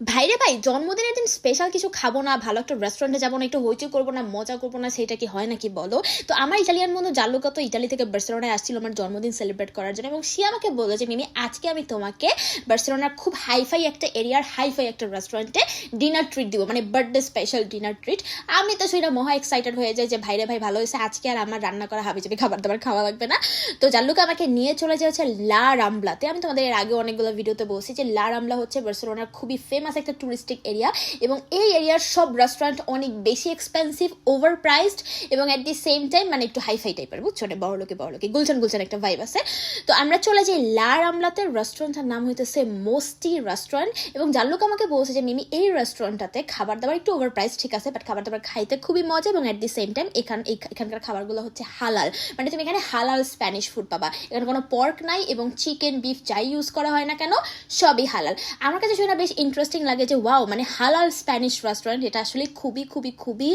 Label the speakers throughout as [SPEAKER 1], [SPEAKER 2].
[SPEAKER 1] ভাইরে ভাই, জন্মদিনের দিন স্পেশাল কিছু খাব না, ভালো একটা রেস্টুরেন্টে যাব না, একটু হইচই করব না, মজা করব না, সেটা কি হয় নাকি বলো? তো আমার ইটালিয়ান বন্ধু জাল্লুকা তো ইটালি থেকে বার্সেলোনায় আসছিল আমার জন্মদিন সেলিব্রেট করার জন্য এবং সে আমাকে বলল যে, মিমি, আজকে আমি তোমাকে বার্সেলোনার খুব হাইফাই একটা এরিয়ার হাইফাই একটা রেস্টুরেন্টে ডিনার ট্রিট দিব মানে বার্থডে স্পেশাল ডিনার ট্রিট আমি তো সেটা মহা এক্সাইটেড হয়ে যায় যে, ভাইরে ভাই, ভালো হয়েছে, আজকে আর আমার রান্না করা হাবি যাবে খাবার দাবার খাওয়া লাগবে না। তো জাল্লুকা আমাকে নিয়ে চলে যাচ্ছে লা রামলাতে। আমি তোমাদের এর আগে অনেকগুলো ভিডিওতে বলছি যে, লা রামলা হচ্ছে বার্সেলোনার খুবই ফেমাস একটা টুরিস্টিক এরিয়া এবং এই এরিয়ার সব রেস্টুরেন্ট অনেক বেশি এক্সপেন্সিভ ওভার প্রাইসড এবং অ্যাট দি সেম টাইম মানে একটু হাইফাই টাইপের বুঝছ? না বড় লোকে বড় লোকে গুলচান গুলচান একটা ভাইব আছে। তো আমরা চলে যাই লা রামলাতে রেস্টুরেন্টের নাম হইতেছে মোস্টি রেস্টুরেন্ট এবং জাল্লুক আমাকে বলছে যে, মিমি, এই রেস্টুরেন্টটাতে খাবার দাবার একটু ওভার প্রাইস ঠিক আছে? বাট খাবার দাবার খাইতে খুবই মজা এবং অ্যাট দি সেম টাইম এখান এখ- এখানকার খাবারগুলো হচ্ছে হালাল। মানে তুমি এখানে হালাল স্প্যানিশ ফুড পাবা। এখানে কোনো পর্ক নাই এবং চিকেন বিফ যাই ইউজ করা হয় না কেন, সবই হালাল। আমার কাছে শুনে বেশ ইন্টারেস্টিং লাগে যে ওয়াও মানে হালাল স্প্যানিশ রেস্টুরেন্ট এটা আসলে খুবই খুবই খুবই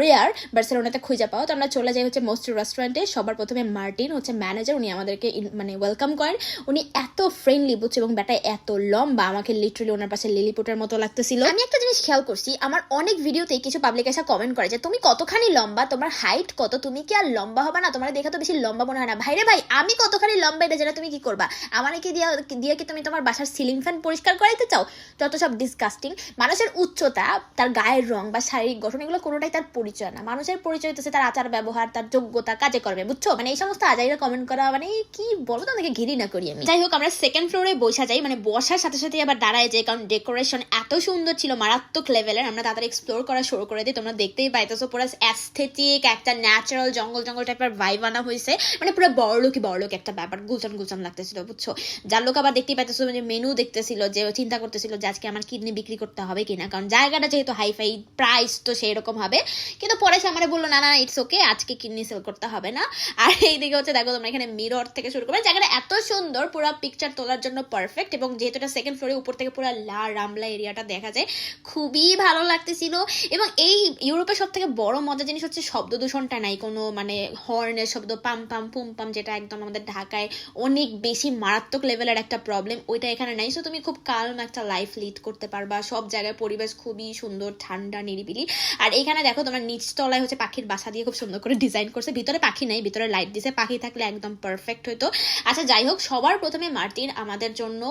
[SPEAKER 1] রেয়ার বার্সেলোনাতে খুঁজে পাও। তো আমরা চলে যাই হচ্ছে মোস্ট রেস্টুরেন্টে সবার প্রথমে মার্টিন হচ্ছে ম্যানেজার উনি আমাদেরকে মানে ওয়েলকাম করেন। উনি এত ফ্রেন্ডলি বুঝছে, এবং ব্যাটা এত লম্বা, আমাকে লিটারালি ওনার পাশে লিলিপুটের মতো লাগতেছিল। আমি একটা জিনিস খেয়াল করছি, আমার অনেক ভিডিওতে কিছু পাবলিক এসে কমেন্ট করে যে, তুমি কতখানি লম্বা? তোমার হাইট কত? তুমি কি আর লম্বা হবে না? তোমার দেখে তো বেশি লম্বা মনে হয় না। ভাইরে ভাই, আমি কতখানি লম্বা এটা যেটা তুমি কি করবা? আমার কি দিয়া দিয়ে কি তুমি তোমার বাসার সিলিং ফ্যান পরিষ্কার করাইতে চাও? যত সব ডিসকাস্টিং মানুষের উচ্চতা, তার গায়ের রং বা শারীরিক গঠন, এগুলো কোনোটাই তার পরিচয় না। মানুষের পরিচয় হচ্ছে তার আচার, ব্যবহার, তার যোগ্যতা কাজে কর্মে বুঝছ? মানে এই সমস্ত আজাইরা কমেন্ট করা মানে কি বলো তো আমাকে ঘিরি না করি আমি। যাই হোক, আমরা সেকেন্ড ফ্লোরে বসা যাই মানে বসার সাথে সাথে আবার দাঁড়ায় যাই কারণ ডেকোরেশন এত সুন্দর ছিল, মারাত্মক লেভেলের আমরা তাড়াতাড়ি এক্সপ্লোর করা শুরু করে দিই, তোমরা দেখতেই পাইতেছো, পুরো অ্যাস্থেটিক একটা ন্যাচারাল জঙ্গল জঙ্গল টাইপের ভাইব আনা হয়েছে মানে পুরো বড়লোকি বড়লোক একটা ব্যাপার গুলচান গুলচান লাগতেছিল, বুঝছ? যার লোক আবার দেখতেই পাইতেছো যে মেনু দেখতেছিল, যে চিন্তা করতেছিল যে আজকে আমার কিডনি বিক্রি করতে হবে কিনা? কারণ জায়গাটা যেহেতু হাইফাই প্রাইস তো সেই রকম হবে। কিন্তু পরে সে আমার বলল, না না ইটস ওকে আজকে কিডনি সেল করতে হবে না। আর এইদিকে হচ্ছে, দেখো তোমরা এখানে মিরর থেকে শুরু করবে জায়গাটা এত সুন্দর, পুরো পিকচার তোলার জন্য পারফেক্ট এবং যেহেতু এটা সেকেন্ড ফ্লোরে উপর থেকে পুরো লা রামলা এরিয়াটা দেখা যায়, খুবই ভালো লাগতেছিল। এবং এই ইউরোপের সব থেকে বড় মজার জিনিস হচ্ছে শব্দ দূষণটা নাই, কোনো মানে হর্নের শব্দ, পাম পাম, পুম, পাম, যেটা একদম আমাদের ঢাকায় অনেক বেশি মারাত্মক লেভেলের একটা প্রবলেম ওইটা এখানে নাই। সো তুমি খুব কালম একটা লাইফ লিড করতে পারবা সব জায়গায় পরিবেশ খুবই সুন্দর, ঠান্ডা, নিরিবিলি। আর এখানে দেখো তোমার নিচতলায় হচ্ছে পাখির বাসা দিয়ে খুব সুন্দর করে ডিজাইন করছে। ভিতরে পাখি নাই, ভিতরে লাইট দিছে। পাখি থাকলে একদম পারফেক্ট হতো আচ্ছা যাই হোক, সবার প্রথমে মার্টিন, আমাদের জন্য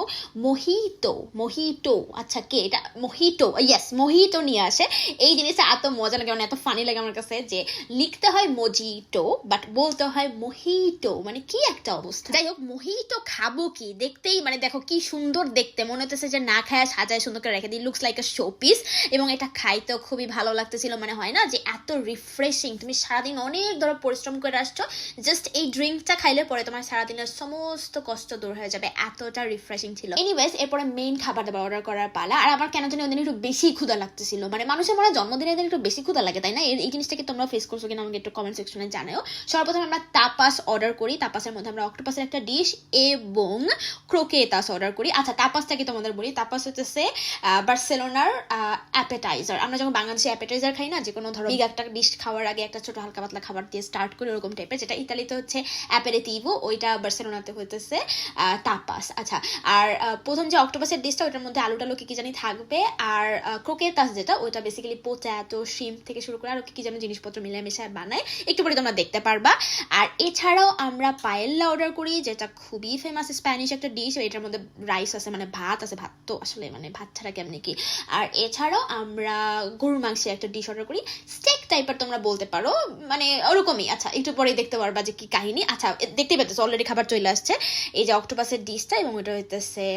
[SPEAKER 1] মহিতো মহিটো আচ্ছা কে এটা? মহিটো ইয়েস মহিটো নিয়ে আসে। এই জিনিসটা এত মজা লাগে মানে এত ফানি লাগে আমার কাছে যে লিখতে হয় মজিটো বাট বলতে হয় মহিটো মানে কি একটা অবস্থা? যাই হোক মহিটো খাব কি? দেখতেই মানে দেখো কি সুন্দর দেখতে। মনে হতেছে যে না খায় সাজায় সুন্দর করে রেখে দিই looks like a show piece এবং এটা খাইতেও খুবই ভালো লাগতেছিল মানে হয় না যে এত রিফ্রেশিং তুমি সারাদিন অনেক ধরো পরিশ্রম করে আসছো জাস্ট এই ড্রিঙ্কটা খাইলে পরে তোমার সারাদিনের সমস্ত কষ্ট দূর হয়ে যাবে, এতটা রিফ্রেশিং ছিল। এনিওয়েজ এরপরে মেইন খাবার দাবার অর্ডার করার পালা, আর আমার কেন জানি ওদিন একটু বেশি ক্ষুধা লাগতেছিল। মানে মানুষের মনে হয় জন্মদিনের দিন একটু বেশি ক্ষুধা লাগে, তাই না? এই জিনিসটাকে তোমরা ফেস করছ কিনা আমাকে একটু কমেন্ট সেকশনে জানাও। সর্বপ্রথম আমরা তাপাস অর্ডার করি, তাপাসের মধ্যে আমরা অক্টোপাসের একটা ডিশ এবং ক্রোকেতাস অর্ডার করি। আচ্ছা তাপাসটাকে তোমাদের বলি? তাপাস হচ্ছে বার্সেলোনার অ্যাপেটাইজার আমরা যখন বাংলাদেশে অ্যাপেটাইজার খাই না যে কোনো ধরো বিগ একটা ডিশ খাওয়ার আগে একটা ছোট হালকা পাতলা খাবার দিয়ে স্টার্ট করি ওরকম টাইপের যেটা ইতালিতে হচ্ছে অ্যাপেরেটিভো ওইটা বার্সেলোনাতে হইতেছে তাপাস আচ্ছা আর প্রথম যে অক্টোপাসের ডিশটা ওইটার মধ্যে আলু টালু কি কি জানি থাকবে আর ক্রোকেতাস যেটা ওইটা বেসিক্যালি পোট্যাটো শিম থেকে শুরু করে আরও কি কি যেন জিনিসপত্র মিলিয়ে মিশিয়ে বানায় একটু পরে তোমরা দেখতে পারবা। আর এছাড়াও আমরা পায়েল্লা অর্ডার করি যেটা খুবই ফেমাস স্প্যানিশ একটা ডিশ এটার মধ্যে রাইস আছে মানে ভাত আছে ভাত তো আসলে মানে ভাত ছাড়া কেমনি কি? আর এছাড়াও আমরা গরুর মাংসের একটা ডিশ অর্ডার করি। স্টেক টাইপের তোমরা বলতে পারো মানে ওরকমই। আচ্ছা একটু পরেই দেখতে পারবা যে কি কাহিনী। আচ্ছা দেখতেই পাচ্ছ অলরেডি খাবার চলে আসছে। এই যে অক্টোপাসের ডিশটা এবং ওটা হইতেছে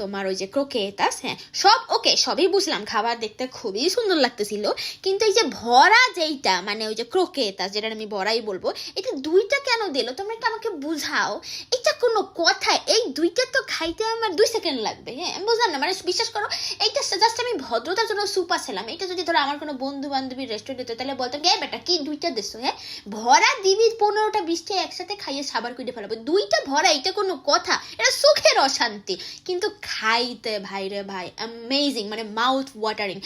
[SPEAKER 1] তোমার ওই যে ক্রোকেতাস হ্যাঁ? সব ওকে সবই বুঝলাম। খাবার দেখতে খুবই সুন্দর লাগতেছিল। কিন্তু এই যে ভরা যেইটা মানে ওই যে ক্রোকেতাস যেটা আমি ভরাই বলব, এটা দুইটা কেন দিল? তোমরা একটু আমাকে বুঝাও। এটা কোনো কথা, এই দুইটা তো খাইতে আমার দুই সেকেন্ড লাগবে হ্যাঁ? বুঝলাম না মানে বিশ্বাস করো এইটা জাস্ট আমি ভদ্রতার জন্য সুপা ছিলাম এটা যদি ধরো আমার কোনো বন্ধু বান্ধবীর রেস্টুরেন্ট হতো, তাহলে বলতাম গে বেটা, কি দুইটা দেশো হ্যাঁ? ভরা দিবি পনেরোটা বিশটা একসাথে খাইয়ে সাবার করে ফেলাবো। দুইটা ভরা এটা কোনো কথা। এটা সুখের অশান্তি। কিন্তু খাইতে, ভাই রে ভাই অ্যামেজিং মানে মাউথ ওয়াটারিং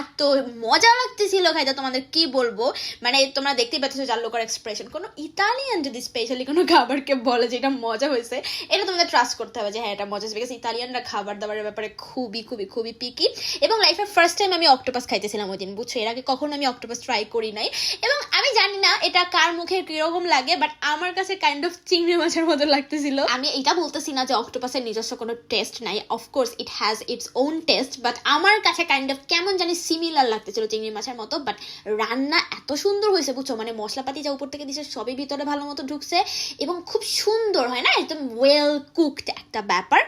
[SPEAKER 1] এত মজা লাগতেছিল খাইতে, তোমাদের কি বলব? মানে তোমরা দেখতেই পাচ্ছ জাল্লোকার এক্সপ্রেশন কোনো ইতালিয়ান যদি স্পেশালি কোনো খাবারকে বলে যে এটা মজা হয়েছে, এটা তোমাদের ট্রাস্ট করতে হবে যে হ্যাঁ এটা মজা হয়েছে। বিকজ ইতালিয়ানরা খাবার দাবারের ব্যাপারে খুবই খুবই খুবই পিকি। এবং লাইফের ফার্স্ট টাইম আমি অক্টোপাস খাইতেছিলাম ওই দিন, বুঝছ? এর আগে কখনো আমি অক্টোপাস ট্রাই করি নাই। এবং আমি জানি না এটা কার মুখে কীরকম লাগে বাট আমার কাছে কাইন্ড অফ চিংড়ি মাছের মতো লাগতেছিল। আমি এটা বলতেছি না যে অক্টোপাসের নিজস্ব কোনো টেস্ট নাই। Of course it has its own taste but আমার কাছে কাইন্ড অফ কেমন জানি সিমিলার লাগতেছিল চিংড়ি মাছের মতো বাট রান্না এত সুন্দর হয়েছে, বুঝছ? মানে মশলাপাতি যা উপর থেকে দিছে, সবই ভিতরে ভালো মতো ঢুকছে। এবং খুব সুন্দর হয় না? একদম ওয়েল কুকড একটা ব্যাপার।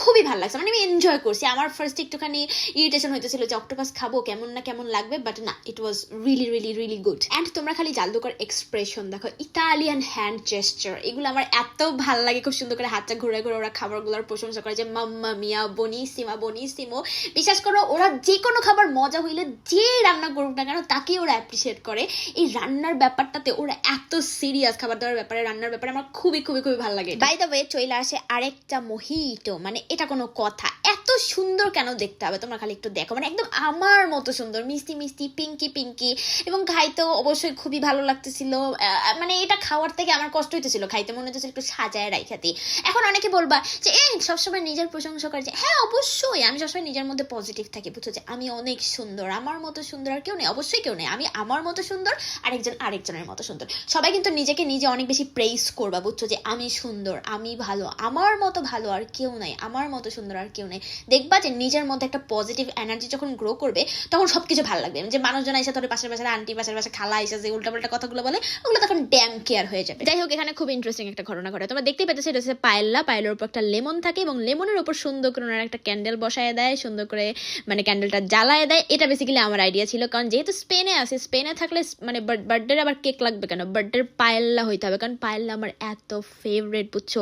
[SPEAKER 1] খুবই ভালো লাগছে। মানে আমি এনজয় করছি। আমার ফার্স্ট একটুখানি ইরিটেশন হইতেছিল যে, অক্টোপাস খাব, কেমন না কেমন লাগবে? বাট না it was really really really good and তোমরা খালি জালদুকার এক্সপ্রেশন দেখো। ইতালিয়ান হ্যান্ড জেস্টার এগুলো আমার এত ভালো লাগে। খুব সুন্দর করে হাতটা ঘুরে ঘুরে ওরা খাবারগুলোর প্রশংসা করে যে, মাম্মা মিয়া বনি সিমা বনি সিমো বিশ্বাস করো, ওরা যে কোনো খাবার মজা হইলে যে রান্না করুক না কেন, তাকেই ওরা অ্যাপ্রিসিয়েট করে। এই রান্নার ব্যাপারটাতে ওরা এত সিরিয়াস খাবার দাবার ব্যাপারে, রান্নার ব্যাপারে আমার খুবই খুবই খুবই ভালো লাগে। বাই দ্য ওয়ে চলে আসে আরেকটা মহিটো মানে এটা কোনো কথা। এত সুন্দর কেন দেখতে হবে? তোমরা খালি একটু দেখো। মানে একদম আমার মতো সুন্দর। মিষ্টি মিষ্টি, পিঙ্কি পিঙ্কি। এবং খাইতেও অবশ্যই খুবই ভালো লাগতেছিল। মানে এটা খাওয়ার থেকে আমার কষ্ট হইতেছিল। খাইতে মনে হচ্ছে একটু সাজায় রাইখাতি এখন অনেকে বলবা যে এ সবসময় নিজের প্রশংসা করে যে হ্যাঁ অবশ্যই। আমি সবসময় নিজের মধ্যে পজিটিভ থাকি, বুঝছ? যে আমি অনেক সুন্দর। আমার মতো সুন্দর আর কেউ নেই। অবশ্যই কেউ নেই। আমি আমার মতো সুন্দর, আরেকজন আরেকজনের মতো সুন্দর। সবাই কিন্তু নিজেকে নিজে অনেক বেশি প্রেস করবা, বুঝছ? যে আমি সুন্দর, আমি ভালো। আমার মতো ভালো আর কেউ নাই। আমার মতো সুন্দর আর কেউ নেই। দেখবা যে নিজের মধ্যে একটা পজিটিভ এনার্জি যখন গ্রো করবে, তখন সবকিছু ভালো লাগবে। যে মানুষজন এসে তোর পাশের পাশের আন্টি পাশের পাশে খালা এসে যে উল্টাপাল্টা কথাগুলো বলে, ওগুলো তখন ড্যাম কেয়ার হয়ে যাবে। যাই হোক, এখানে খুব ইন্টারেস্টিং একটা ঘটনা ঘটে। তোমরা দেখতেই পেতেছো, এটা হচ্ছে পায়েল্লা। পায়েলের উপর একটা লেমন থাকে এবং লেমনের উপর সুন্দর করে ওনারা একটা ক্যান্ডেল বসায় দেয়, সুন্দর করে মানে ক্যান্ডেলটা জ্বালায় দেয়। এটা বেসিক্যালি আমার আইডিয়া ছিল, কারণ যেহেতু স্পেনে আছে স্পেনে থাকলে মানে বার্থডের আবার কেক লাগবে কেন? বার্থডের পায়েল্লা হইতে হবে, কারণ পায়েল্লা আমার এত ফেভারেট বুঝছ?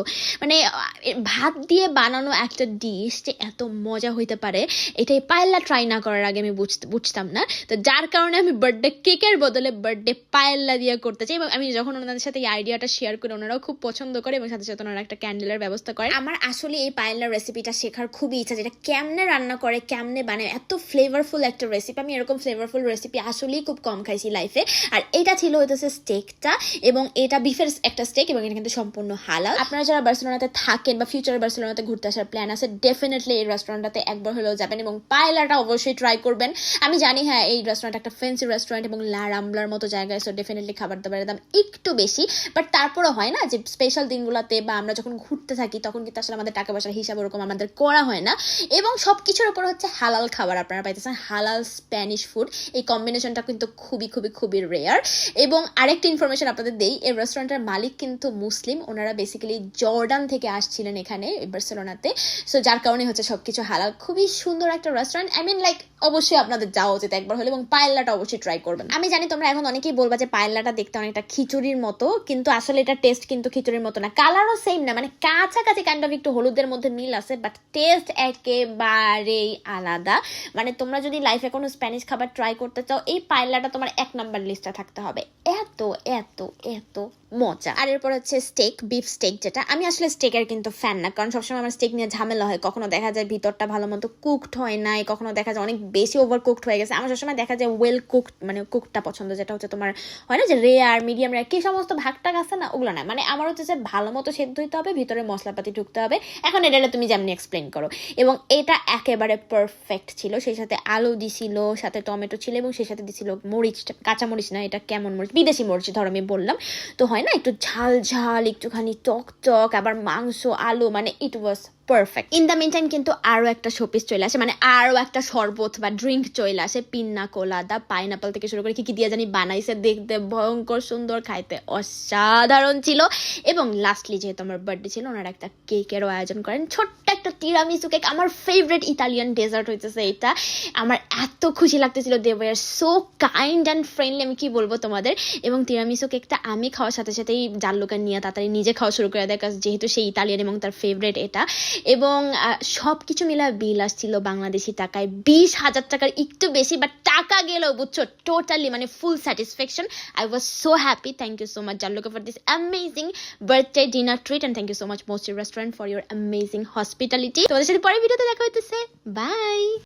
[SPEAKER 1] মানে ভাত দিয়ে বানানো একটা ডিশ যে এত মজা হইতে পারে। এটাই পায়েল্লা ট্রাই না করার আগে আমি বুঝতে বুঝতাম না। তো যার কারণে আমি বার্থডে কেকের বদলে বার্থডে পায়েল্লা দিয়ে করতে চাই এবং আমি যখন ওনাদের সাথে এই আইডিয়াটা শেয়ার করি, ওনারাও খুব পছন্দ করে এবং সাথে সাথে ওনারা একটা ক্যান্ডেলের ব্যবস্থা করে। আমার আসলে এই পায়েল্লার রেসিপিটা শেখার খুবই ইচ্ছা যেটা কেমনে রান্না করে, কেমনে বানায়, এত ফ্লেভারফুল একটা রেসিপি আমি এরকম ফ্লেভারফুল রেসিপি আসলেই খুব কম খাইছি লাইফে আর এটা ছিল হইতেছে স্টেকটা এবং এটা বিফের একটা স্টেক এবং এটা কিন্তু সম্পূর্ণ হালাল। আপনারা যারা বার্সেলোনাতে থাকেন বা ফিউচারে বার্সেলোনাতে ঘুরতে আসার প্ল্যান আছে ডেফিনেটলি এই রেস্টুরেন্টটাতে একবার হলেও যাবেন এবং পায়েলাটা অবশ্যই ট্রাই করবেন। আমি জানি হ্যাঁ এই রেস্টুরেন্ট একটা ফেন্সি রেস্টুরেন্ট এবং লা রামলার মতো জায়গায় সো ডেফিনেটলি খাবার দাবারের দাম একটু বেশি। বাট তারপরও হয় না যে স্পেশাল দিনগুলোতে বা আমরা যখন ঘুরতে থাকি, তখন কিন্তু আসলে আমাদের টাকা পয়সার হিসাব ওরকম আমাদের করা হয় না। এবং সব কিছুর উপর হচ্ছে হালাল খাবার আপনারা পাইতেছেন, হালাল স্প্যানিশ ফুড এই কম্বিনেশনটা কিন্তু খুবই খুবই খুবই রেয়ার এবং আরেকটা ইনফরমেশন আপনাদের দেই, এই রেস্টুরেন্টের মালিক কিন্তু মুসলিম। ওনারা বেসিক্যালি জর্ডান থেকে আসছিলেন এখানে বার্সেলোনাতে সো যার কারণে হচ্ছে সবকিছু হালাল। খুবই সুন্দর একটা রেস্টুরেন্ট আই মিন লাইক অবশ্যই আপনাদের যাওয়া উচিত একবার হলে এবং পায়েল্লাটা অবশ্যই ট্রাই করবেন। আমি জানি তোমরা এখন অনেকেই বলবা যে পায়েল্লাটা দেখতে অনেকটা খিচুড়ির মতো, কিন্তু আসলে এটা টেস্ট কিন্তু খিচুড়ির মতো না। কালারও সেম না মানে কাছাকাছি কাইন্ড অফ একটু হলুদের মধ্যে মিল আছে বাট টেস্ট একেবারেই আলাদা। মানে তোমরা যদি লাইফে কোনো স্প্যানিশ খাবার ট্রাই করতে চাও, এই পায়েল্লাটা তোমার এক নাম্বার লিস্টে থাকতে হবে। এত এত এত মজা। আর এরপর হচ্ছে স্টেক বিফ স্টেক যেটা। আমি আসলে স্টেকের কিন্তু ফ্যান না, কারণ সবসময় আমার স্টেক নিয়ে ঝামেলা হয়। কখনো দেখা যায় ভিতরটা ভালো মতো কুকড হয় নাই, কখনো দেখা যায় অনেক বেশি ওভার কুকড হয়ে গেছে। আমার সবসময় দেখা যায় ওয়েল কুকড মানে কুকটা পছন্দ, যেটা হচ্ছে তোমার হয় না যে রেয়ার মিডিয়াম রেয়ার কি সমস্ত ভাগটাগ আছে না, ওগুলো না। মানে আমার হচ্ছে যে ভালো মতো সেদ্ধ হইতে হবে, ভিতরে মশলাপাতি ঢুকতে হবে। এখন এটা তুমি যেমনি এক্সপ্লেন করো। এবং এটা একেবারে পারফেক্ট ছিল। সেই সাথে আলু দিছিল, সাথে টমেটো ছিল, এবং সেই সাথে দিছিল মরিচ, কাঁচা মরিচ না, এটা কেমন মরিচ? বিদেশি মরিচ, ধরো আমি বললাম। তো হয় না? একটু ঝাল ঝাল একটুখানি টক টক আবার মাংস আলু মানে it was perfect in the meantime কিন্তু আরও একটা শোপিস চলে আসে মানে আরও একটা শরবত বা ড্রিঙ্ক চলে আসে পিন্না কোলাদা পাইনাপল থেকে শুরু করে কি কি দিয়ে জানি বানাইছে, দেখতে ভয়ঙ্কর সুন্দর, খাইতে অসাধারণ ছিল। এবং লাস্টলি যেহেতু আমার বার্থডে ছিল, ওনারা একটা কেকেরও আয়োজন করেন। ছোট্ট একটা তিরামিসু কেক আমার ফেভারিট ইতালিয়ান ডেজার্ট হইতেছে এটা। আমার এত খুশি লাগতেছিল they were so kind and friendly আমি কি বলব তোমাদের? এবং তিরামিসু কেকটা আমি খাওয়ার সাথে সাথেই জাল্লুকা নিয়ে তাড়াতাড়ি নিজে খাওয়া শুরু করে দেয় যেহেতু সেই ইতালিয়ান এবং তার ফেভারিট এটা। এবং সব কিছু মিলা বিল আসছিল বাংলাদেশি টাকায় বিশ হাজার টাকার একটু বেশি বাট টাকা গেলেও বুঝছ টোটালি মানে full satisfaction I was so happy thank you so much Jalluka for this amazing birthday dinner treat and thank you so much Most restaurant for your amazing hospitality তোমাদের সাথে পরের ভিডিওতে দেখা হইতেছে। বাই